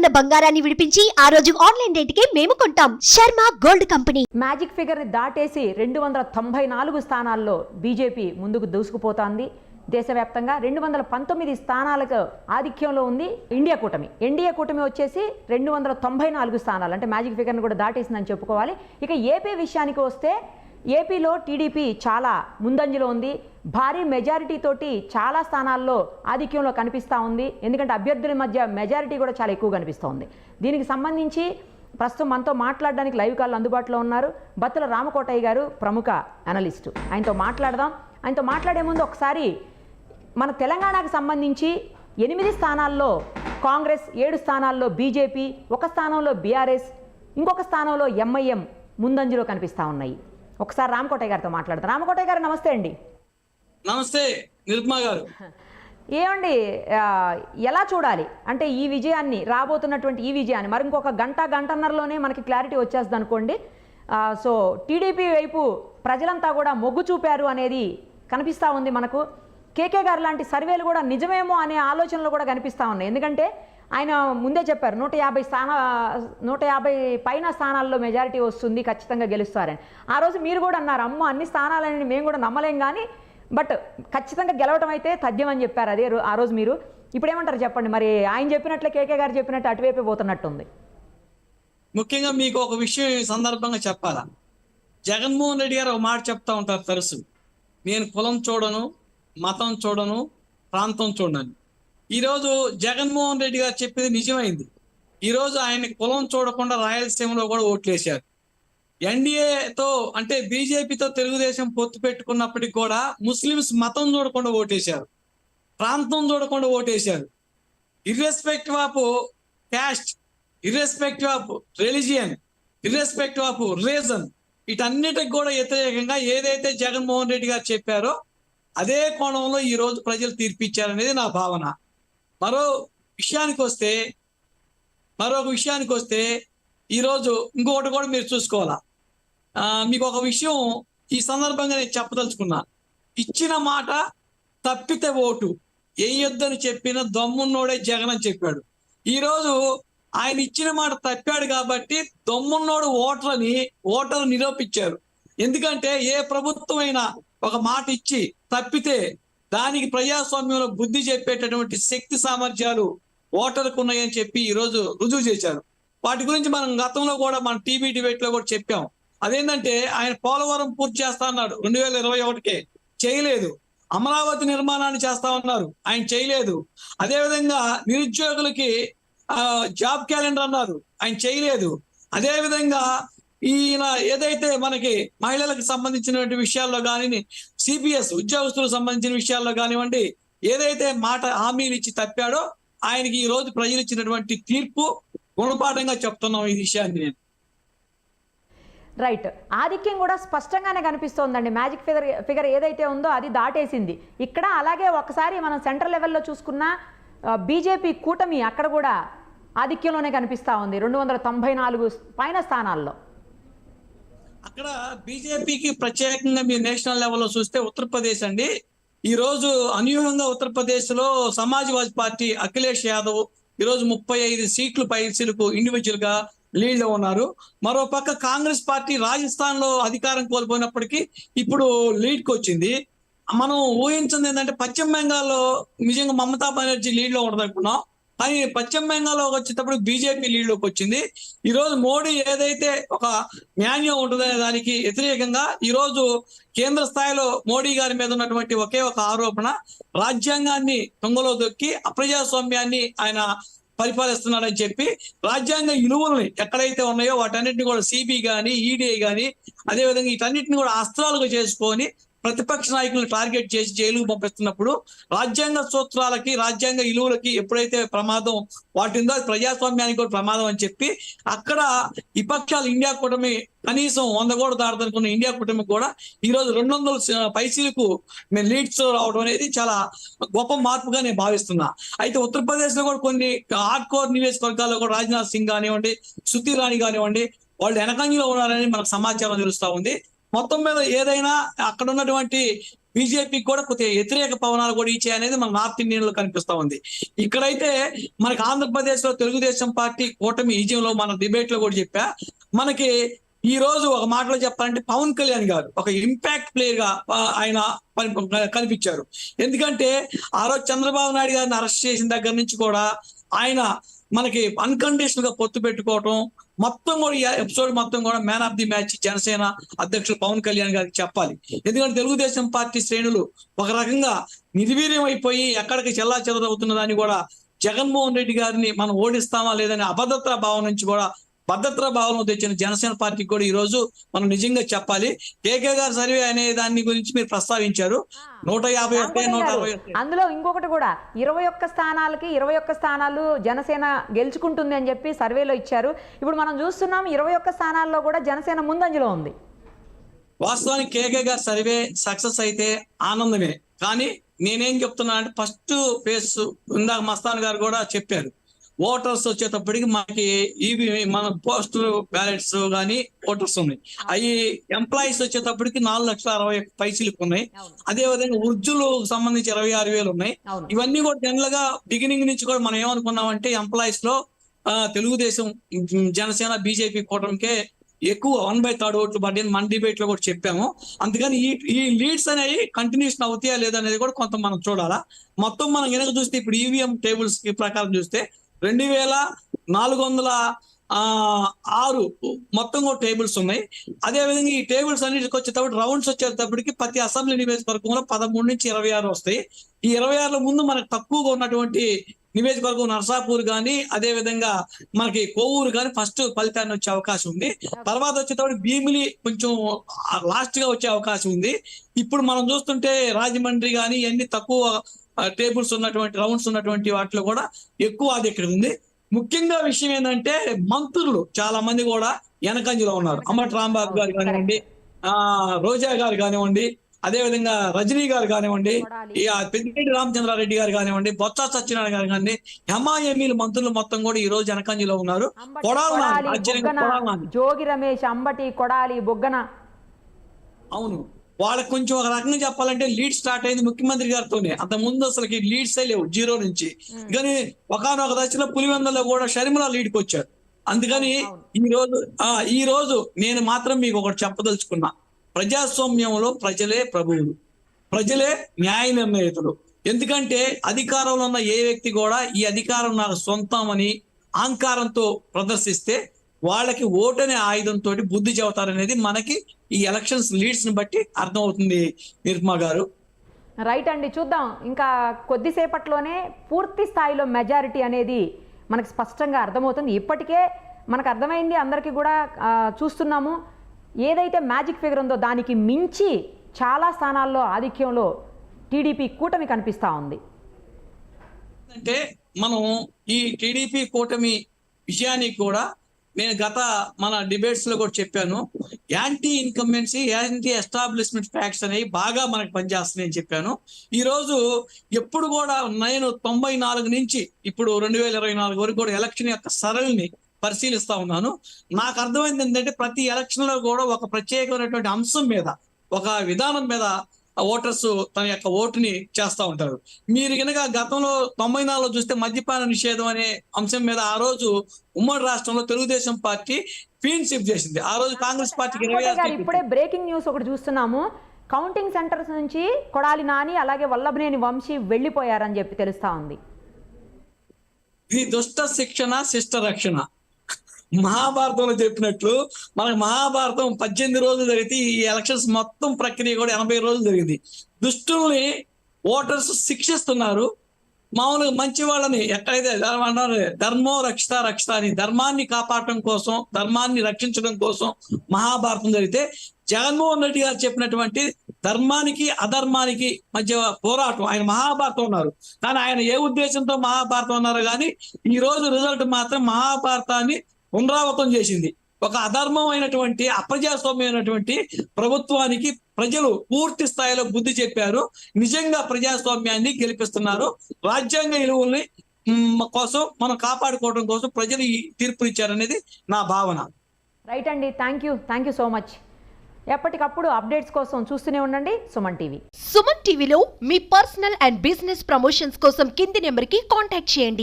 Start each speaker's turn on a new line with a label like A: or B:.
A: ఉన్న బంగారాన్ని విడిపించి ఆ రోజు ఆన్లైన్ రేటుకే మేము కొంటాం. Sharma gold company.
B: మ్యాజిక్ ఫిగర్ని దాటేసి రెండు వందల తొంభై నాలుగు స్థానాల్లో బీజేపీ ముందుకు దూసుకుపోతోంది. దేశవ్యాప్తంగా రెండు వందల పంతొమ్మిది స్థానాలకు ఆధిక్యంలో ఉంది ఇండియా కూటమి. ఎన్డీఏ కూటమి వచ్చేసి రెండు వందల తొంభై నాలుగు స్థానాలు. అంటే మ్యాజిక్ ఫిగర్ని కూడా దాటేసిందని చెప్పుకోవాలి. ఇక ఏపీ విషయానికి వస్తే ఏపీలో టీడీపీ చాలా ముందంజలో ఉంది. భారీ మెజారిటీ తోటి చాలా స్థానాల్లో ఆధిక్యంలో కనిపిస్తూ ఉంది. ఎందుకంటే అభ్యర్థుల మధ్య మెజారిటీ కూడా చాలా ఎక్కువ కనిపిస్తూ ఉంది. దీనికి సంబంధించి ప్రస్తుతం మనతో మాట్లాడడానికి లైవ్ కాల్ అందుబాటులో ఉన్నారు బత్తుల రామకోటయ్య గారు ప్రముఖ అనలిస్టు ఆయనతో మాట్లాడదాం. ఆయనతో మాట్లాడే ముందు ఒకసారి మన తెలంగాణకు సంబంధించి ఎనిమిది స్థానాల్లో కాంగ్రెస్ ఏడు స్థానాల్లో బీజేపీ ఒక స్థానంలో బీఆర్ఎస్ ఇంకొక స్థానంలో ఎంఐఎం ముందంజలో కనిపిస్తూ ఉన్నాయి. ఒకసారి రామకోటయ్య గారితో మాట్లాడతాం రామకోటయ్య గారు నమస్తే అండి.
C: నమస్తే నిరుపమా గారు.
B: ఏమండి ఎలా చూడాలి? అంటే ఈ విజయాన్ని రాబోతున్నటువంటి ఈ విజయాన్ని మరి ఇంకొక గంట గంటన్నరలోనే మనకి క్లారిటీ వచ్చేస్తుంది అనుకోండి. సో టీడీపీ వైపు ప్రజలంతా కూడా మొగ్గు చూపారు అనేది కనిపిస్తూ ఉంది మనకు. కేకే గారు లాంటి సర్వేలు కూడా నిజమేమో అనే ఆలోచనలు కూడా కనిపిస్తూ ఉన్నాయి. ఎందుకంటే ఆయన ముందే చెప్పారు నూట యాభై స్థాన నూట యాభై పైన స్థానాల్లో మెజారిటీ వస్తుంది ఖచ్చితంగా గెలుస్తారని. ఆ రోజు మీరు కూడా అన్నారు అమ్మ అన్ని స్థానాలని మేము కూడా నమ్మలేం కానీ బట్ ఖచ్చితంగా గెలవటం అయితే తథ్యం అని చెప్పారు అదే రో- ఆ రోజు మీరు. ఇప్పుడు ఏమంటారు చెప్పండి మరి ఆయన చెప్పినట్లే కేకే గారు చెప్పినట్టు అటువైపే పోతున్నట్టుంది.
C: ముఖ్యంగా మీకు ఒక విషయం సందర్భంగా చెప్పాలా? జగన్మోహన్ రెడ్డి గారు ఒక మాట చెప్తా ఉంటారు తరచు నేను కులం చూడను మతం చూడను ప్రాంతం చూడను. ఈరోజు జగన్మోహన్ రెడ్డి గారు చెప్పింది నిజమైంది. ఈరోజు ఆయన కులం చూడకుండా రాయలసీమలో కూడా ఓట్లేశారు. ఎన్డీఏతో అంటే బీజేపీతో తెలుగుదేశం పొత్తు పెట్టుకున్నప్పటికి కూడా ముస్లిమ్స్ మతం చూడకుండా ఓటేశారు. ప్రాంతం చూడకుండా ఓటేశారు. Irrespective of caste irrespective of religion irrespective of region వీటన్నిటికి కూడా వ్యతిరేకంగా ఏదైతే జగన్మోహన్ రెడ్డి గారు చెప్పారో అదే కోణంలో ఈ రోజు ప్రజలు తీర్పిచ్చారనేది నా భావన. మరో విషయానికి వస్తే మరొక విషయానికి వస్తే ఈరోజు ఇంకొకటి కూడా మీరు చూసుకోవాలా? మీకు ఒక విషయం ఈ సందర్భంగా నేను చెప్పదలుచుకున్నా. ఇచ్చిన మాట తప్పితే ఓటు. వేయొద్దని చెప్పిన దమ్మున్నోడే జగన్ అని చెప్పాడు. ఈరోజు ఆయన ఇచ్చిన మాట తప్పాడు కాబట్టి దమ్మున్నోడు ఓటర్ని ఓటర్ని నిరూపించారు. ఎందుకంటే ఏ ప్రభుత్వం అయినా ఒక మాట ఇచ్చి తప్పితే దానికి ప్రజాస్వామ్యంలో బుద్ధి చెప్పేటటువంటి శక్తి సామర్థ్యాలు ఓటర్కు ఉన్నాయని చెప్పి ఈరోజు రుజువు చేశారు. వాటి గురించి మనం గతంలో కూడా మన టీవీ డిబేట్లో కూడా చెప్పాం. అదేంటంటే ఆయన పోలవరం పూర్తి చేస్తా అన్నాడు. రెండు వేల ఇరవై ఒకటికే. చేయలేదు. అమరావతి నిర్మాణాన్ని చేస్తా ఉన్నారు. ఆయన చేయలేదు. అదేవిధంగా నిరుద్యోగులకి జాబ్ క్యాలెండర్ అన్నారు. ఆయన చేయలేదు. అదేవిధంగా ఈయన ఏదైతే మనకి మహిళలకు సంబంధించినటువంటి విషయాల్లో కానీ సిపిఎస్ ఉద్యోగస్తులకు సంబంధించిన విషయాల్లో కానివ్వండి ఏదైతే మాట హామీలు ఇచ్చి తప్పాడో ఆయనకి ఈ రోజు ప్రజలు ఇచ్చినటువంటి తీర్పు గుణపాఠంగా చెప్తున్నాం ఈ విషయాన్ని నేను.
B: రైట్ ఆధిక్యం కూడా స్పష్టంగానే కనిపిస్తోందండి. మ్యాజిక్ ఫిగర్ ఫిగర్ ఏదైతే ఉందో అది దాటేసింది. ఇక్కడ అలాగే ఒకసారి మనం సెంట్రల్ లెవెల్లో చూసుకున్న బీజేపీ కూటమి అక్కడ కూడా ఆధిక్యంలోనే కనిపిస్తూ ఉంది. రెండు వందల తొంభై నాలుగు పైన స్థానాల్లో.
C: అక్కడ బీజేపీకి ప్రత్యేకంగా మీరు నేషనల్ లెవెల్లో చూస్తే ఉత్తరప్రదేశ్ అండి. ఈ రోజు అనూహ్యంగా ఉత్తరప్రదేశ్లో సమాజ్వాదీ పార్టీ అఖిలేష్ యాదవ్ ఈ రోజు ముప్పై ఐదు సీట్లు పైసలకు ఇండివిజువల్గా లీడ్లో ఉన్నారు. మరో పక్క కాంగ్రెస్ పార్టీ రాజస్థాన్లో అధికారం కోల్పోయినప్పటికీ ఇప్పుడు లీడ్కి వచ్చింది. మనం ఊహించింది ఏంటంటే పశ్చిమ బెంగాల్లో నిజంగా మమతా బెనర్జీ లీడ్లో ఉండదనుకున్నాం. కానీ పశ్చిమ బెంగాల్లోకి వచ్చేటప్పుడు బీజేపీ లీడ్లోకి వచ్చింది. ఈ రోజు మోడీ ఏదైతే ఒక న్యాయం ఉంటుందనే దానికి వ్యతిరేకంగా ఈ రోజు కేంద్ర స్థాయిలో మోడీ గారి మీద ఉన్నటువంటి ఒకే ఒక ఆరోపణ రాజ్యాంగాన్ని తొంగలో దొక్కి అప్రజాస్వామ్యాన్ని ఆయన పరిపాలిస్తున్నాడని చెప్పి రాజ్యాంగ విలువల్ని ఎక్కడైతే ఉన్నాయో వాటన్నిటిని కూడా సిబి గాని ఈడీ గాని అదేవిధంగా వీటన్నిటిని కూడా అస్త్రాలుగా చేసుకొని ప్రతిపక్ష నాయకులను టార్గెట్ చేసి జైలుకు పంపిస్తున్నప్పుడు రాజ్యాంగ సూత్రాలకి రాజ్యాంగ విలువలకి ఎప్పుడైతే ప్రమాదం వాటిందో ప్రజాస్వామ్యానికి కూడా ప్రమాదం అని చెప్పి అక్కడ విపక్షాలు ఇండియా కూటమి కనీసం వంద కూడా దాడదనుకున్న ఇండియా కూటమి కూడా ఈ రోజు రెండు వందల పైసలకు మేము లీడ్స్ రావడం అనేది చాలా గొప్ప మార్పుగా నేను భావిస్తున్నా. అయితే ఉత్తరప్రదేశ్లో కూడా కొన్ని హార్డ్ కోర్ నియోజకవర్గాల్లో కూడా రాజ్నాథ్ సింగ్ కానివ్వండి శృతి రాణి కానివ్వండి వాళ్ళు వెనకంజలో ఉన్నారని మనకు సమాచారం తెలుస్తా ఉంది. మొత్తం మీద ఏదైనా అక్కడ ఉన్నటువంటి బీజేపీకి కూడా కొద్దిగా వ్యతిరేక పవనాలు కూడా ఇచ్చే అనేది మన నార్త్ ఇండియన్లో ఉంది. ఇక్కడైతే మనకి ఆంధ్రప్రదేశ్లో తెలుగుదేశం పార్టీ కూటమి విజయంలో మన డిబేట్లో కూడా చెప్పా. మనకి ఈ రోజు ఒక మాటలో చెప్పాలంటే పవన్ కళ్యాణ్ గారు ఒక ఇంపాక్ట్ ప్లేయర్గా ఆయన పని- కనిపించారు. ఎందుకంటే ఆ రోజు చంద్రబాబు నాయుడు గారిని అరెస్ట్ చేసిన దగ్గర నుంచి కూడా ఆయన మనకి అన్కండిషనల్గా పొత్తు పెట్టుకోవటం మొత్తం కూడా ఈ ఎపిసోడ్ మొత్తం కూడా man of the match Janasena అధ్యక్షుడు పవన్ కళ్యాణ్ గారికి చెప్పాలి. ఎందుకంటే తెలుగుదేశం పార్టీ శ్రేణులు ఒక రకంగా నిర్వీర్యం అయిపోయి ఎక్కడికి చెల్లా చెదరవుతున్నదాన్ని కూడా జగన్మోహన్ రెడ్డి గారిని మనం ఓడిస్తామా లేదని అభద్రతా భావం నుంచి కూడా భద్రతా భావన తెచ్చిన జనసేన పార్టీకి కూడా ఈ రోజు మనం నిజంగా చెప్పాలి. కేకే గారు సర్వే అనే దాని గురించి మీరు ప్రస్తావించారు. నూట యాభై ఒక్క నూట అరవై
B: అందులో ఇంకొకటి కూడా ఇరవై ఒక్క స్థానాలకి ఇరవై ఒక్క స్థానాలు జనసేన గెలుచుకుంటుంది అని చెప్పి సర్వేలో ఇచ్చారు. ఇప్పుడు మనం చూస్తున్నాం ఇరవై ఒక్క స్థానాల్లో కూడా జనసేన ముందంజలో ఉంది.
C: వాస్తవానికి కేకే గారు సర్వే సక్సెస్ అయితే ఆనందమే. కానీ నేనేం చెప్తున్నా అంటే ఫస్ట్ ఫేస్ ఇందాక మస్తాన్ గారు కూడా చెప్పారు. ఓటర్స్ వచ్చేటప్పటికి మనకి ఇవి మన పోస్టల్ బ్యాలెట్స్ కానీ ఓటర్స్ ఉన్నాయి. అవి ఎంప్లాయీస్ వచ్చేటప్పటికి నాలుగు లక్షల అరవై పైసలకు ఉన్నాయి అదే విధంగా వృద్ధులకు సంబంధించి ఇరవై ఆరు వేలు ఉన్నాయి. ఇవన్నీ కూడా జనరల్గా బిగినింగ్ నుంచి కూడా మనం ఏమనుకున్నామంటే ఎంప్లాయీస్లో తెలుగుదేశం జనసేన బీజేపీ కూటమికే ఎక్కువ వన్ బై థర్డ్ ఓట్లు పడ్డాయి మన డిబేట్లో కూడా చెప్పాము. అందుకని ఈ ఈ లీడ్స్ అనేవి కంటిన్యూషన్ అవుతాయా లేదా అనేది కూడా కొంత మనం చూడాలా. మొత్తం మనం కనుక చూస్తే ఇప్పుడు ఈవీఎం టేబుల్స్ ప్రకారం చూస్తే రెండు వేల నాలుగు వందల ఆ, ఆరు మొత్తం కూడా టేబుల్స్ ఉన్నాయి. అదే విధంగా ఈ టేబుల్స్ అన్నిటికి వచ్చేటప్పుడు రౌండ్స్ వచ్చేటప్పటికి ప్రతి అసెంబ్లీ నియోజకవర్గంలో పదమూడు నుంచి ఇరవై ఆరు వస్తాయి. ఈ ఇరవై ఆరుల ముందు మనకు తక్కువగా ఉన్నటువంటి నియోజకవర్గం నర్సాపూర్ కానీ అదే విధంగా మనకి కోవూరు కానీ ఫస్ట్ ఫలితాన్ని వచ్చే అవకాశం ఉంది. తర్వాత వచ్చేటప్పుడు భీమిలి కొంచెం లాస్ట్గా వచ్చే అవకాశం ఉంది. ఇప్పుడు మనం చూస్తుంటే రాజమండ్రి కానీ ఇవన్నీ తక్కువ టేబుల్స్ ఉన్నటువంటి రౌండ్స్ ఉన్నటువంటి వాటిలో కూడా ఎక్కువ ఆధిక్యత ఉంది. ముఖ్యంగా విషయం ఏంటంటే మంత్రులు చాలా మంది కూడా వెనకంజలో ఉన్నారు. అమ్మటి రాంబాబు గారు కానివ్వండి ఆ రోజా గారు కానివ్వండి అదే విధంగా రజనీ గారు కానివ్వండి పెద్దిరెడ్డి రామచంద్రారెడ్డి గారు కానివ్వండి బొత్స సత్యనారాయణ గారు కానివ్వండి ఎంఐఎంఈల మంత్రులు మొత్తం కూడా ఈ రోజు వెనకంజలో ఉన్నారు.
B: అంబటి,
C: కొడాలి.
B: జోగి రమేష్ అంబటి కొడాలి బొగ్గన.
C: అవును. వాళ్ళకి కొంచెం ఒక రకంగా చెప్పాలంటే లీడ్ స్టార్ట్ అయింది ముఖ్యమంత్రి గారితోనే. అంత ముందు అసలుకి లీడ్స్ లేవు జీరో నుంచి. కానీ ఒకనొక దశలో పులివెందులో కూడా షర్మిల లీడ్కి వచ్చారు. అందుకని. ఈ రోజు ఆ ఈ రోజు నేను మాత్రం మీకు ఒకటి చెప్పదలుచుకున్నా. ప్రజాస్వామ్యంలో ప్రజలే ప్రభువులు. ప్రజలే న్యాయ నిర్ణేతలు. ఎందుకంటే అధికారంలో ఉన్న ఏ వ్యక్తి కూడా ఈ అధికారం నాకు సొంతం అని అహంకారంతో ప్రదర్శిస్తే వాళ్ళకి ఓటనే ఆయుధంతో బుద్ధి చెబుతారనేది మనకి ఈ ఎలక్షన్స్ లీడ్స్ని బట్టి అర్థమవుతుంది నిర్మా గారు.
B: రైట్ అండి చూద్దాం. ఇంకా కొద్దిసేపట్లోనే పూర్తి స్థాయిలో మెజారిటీ అనేది మనకు స్పష్టంగా అర్థమవుతుంది. ఇప్పటికే మనకు అర్థమైంది అందరికీ కూడా చూస్తున్నాము. ఏదైతే మ్యాజిక్ ఫిగర్ ఉందో దానికి మించి చాలా స్థానాల్లో ఆధిక్యంలో టీడీపీ కూటమి కనిపిస్తూ ఉంది.
C: అంటే మనం ఈ టీడీపీ కూటమి విషయానికి కూడా నేను గత మన డిబేట్స్లో కూడా చెప్పాను anti incumbency anti establishment facts అనేవి బాగా మనకు పనిచేస్తున్నాయని చెప్పాను. ఈ రోజు ఎప్పుడు కూడా నేను తొంభై నాలుగు నుంచి ఇప్పుడు రెండు వేల ఇరవై నాలుగు వరకు కూడా ఎలక్షన్ యొక్క సరళిని పరిశీలిస్తా ఉన్నాను. నాకు అర్థమైంది ఏంటంటే ప్రతి ఎలక్షన్లో కూడా ఒక ప్రత్యేకమైనటువంటి అంశం మీద ఒక విధానం మీద ఓటర్స్ తన యొక్క ఓటుని చేస్తా ఉంటారు. మీరు కనుక గతంలో తొంభై నాలుగులో చూస్తే మద్యపాన నిషేధం అనే అంశం మీద ఆ రోజు ఉమ్మడి రాష్ట్రంలో తెలుగుదేశం పార్టీ స్విప్ చేసింది. ఆ రోజు కాంగ్రెస్ పార్టీకి
B: ఇప్పుడే బ్రేకింగ్ న్యూస్ ఒకటి చూస్తున్నాము. కౌంటింగ్ సెంటర్స్ నుంచి కొడాలి నాని అలాగే వల్లభనేని వంశీ వెళ్ళిపోయారని చెప్పి తెలుస్తా ఉంది.
C: ఇది దుష్ట శిక్షణ శిష్ట రక్షణ. మహాభారతంలో చెప్పినట్లు మనకి మహాభారతం పద్దెనిమిది రోజులు జరిగితే ఈ ఎలక్షన్స్ మొత్తం ప్రక్రియ కూడా ఎనభై రోజులు జరిగింది. దుష్టుల్ని ఓటర్స్ శిక్షిస్తున్నారు. మామూలుగా మంచి వాళ్ళని ఎక్కడైతే అంటారు ధర్మో రక్షిత రక్షిత అని ధర్మాన్ని కాపాడటం కోసం ధర్మాన్ని రక్షించడం కోసం మహాభారతం జరిగితే జగన్మోహన్ రెడ్డి గారు చెప్పినటువంటి ధర్మానికి అధర్మానికి మధ్య పోరాటం. ఆయన మహాభారతం ఉన్నారు. కానీ ఆయన ఏ ఉద్దేశంతో మహాభారతం ఉన్నారు కానీ ఈ రోజు రిజల్ట్ మాత్రం మహాభారతాన్ని పునరావృతం చేసింది. ఒక అధర్మమైనటువంటి అప్రజాస్వామ్యమైనటువంటి ప్రభుత్వానికి ప్రజలు పూర్తి స్థాయిలో బుద్ధి చెప్పారు. నిజంగా ప్రజాస్వామ్యాన్ని గెలిపిస్తున్నారు. రాజ్యాంగ విలువల్ని కోసం మనం కాపాడుకోవడం కోసం ప్రజలు ఈ తీర్పునిచ్చారనేది నా భావన.
B: రైట్ అండి. Thank you. Thank you so much. ఎప్పటికప్పుడు అప్డేట్స్ కోసం చూస్తూనే ఉండండి. సుమన్ టీవీ.
A: సుమన్ టీవీలో మీ పర్సనల్ అండ్ బిజినెస్ ప్రమోషన్స్ కోసం కింది నెంబర్కి కాంటాక్ట్ చేయండి.